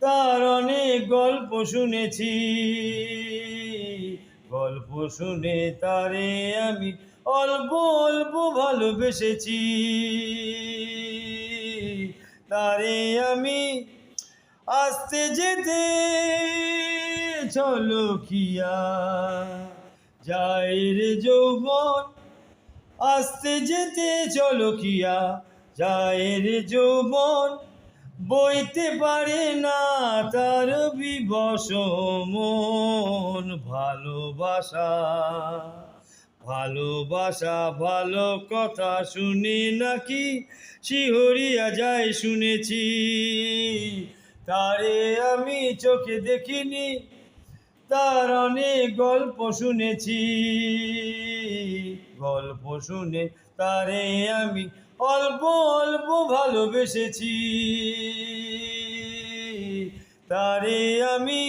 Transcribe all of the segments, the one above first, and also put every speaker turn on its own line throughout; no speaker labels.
তার অনেক গল্প শুনেছি। গল্প শুনে তারে আমি অল্প অল্প ভালোবেসেছি। তারে আমি আসতে যেতে, চলো কিয়া। যায় রে যৌবন, আসতে যেতে, চলো কিয়া। যায় রে যৌবন বইতে পারে না তার বিবশ মন। ভালোবাসা ভালোবাসা, ভালো কথা শুনি নাকি? শিহরিয়া যায় শুনেছি। তারে আমি চোখে দেখিনি, তার অনেক গল্প শুনেছি। গল্প শুনে তারে আমি অল্প অল্প ভালোবেসেছি। তারে আমি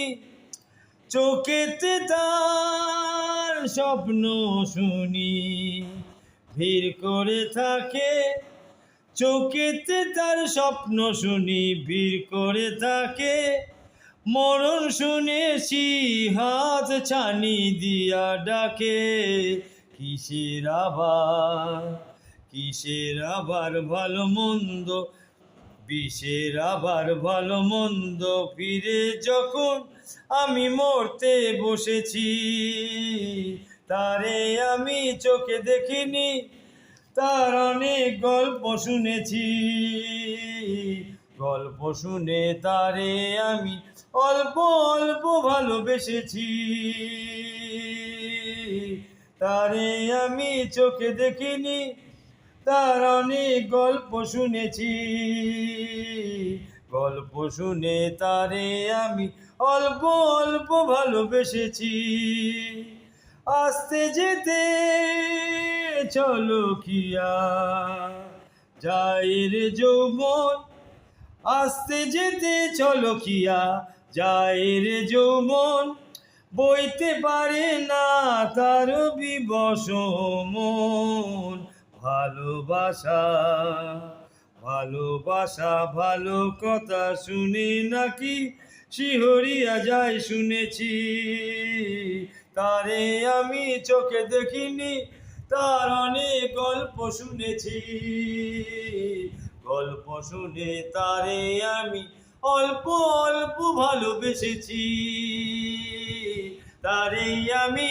চোখেতে তার স্বপ্ন শুনি। ভিড় করে থাকে, চোখেতে তার স্বপ্ন শুনি। ভিড় করে থাকে, মরণ শুনেছি, হাত ছানি দিয়া ডাকে। কিসের আবার কিসের আবার ভালো মন্দ? বিষের আবার ভালো মন্দ? ফিরে যখন আমি মরতে বসেছি, তারে আমি চোখে দেখিনি, তার অনেক গল্প শুনেছি। গল্প শুনে তারে আমি অল্প অল্প ভালোবেসেছি। তারে আমি চোখে দেখিনি তার অনেক গল্প শুনেছি। গল্প শুনে তারে আমি অল্প অল্প ভালোবেসেছি। আসতে যেতে চলো কিয়া, যাই রে যৌবন। আসতে যেতে চলো কিয়া যায় রে যৌবন। বইতে পারে না তার বিবশ মন। ভালোবাসা ভালোবাসা ভালো কথা শুনি নাকি? শিহরিয়া যায় শুনেছি। তারে আমি চোখে দেখিনি, তার অনেক গল্প শুনেছি। গল্প শুনে তারে আমি অল্প অল্প ভালোবেসেছি। তারে আমি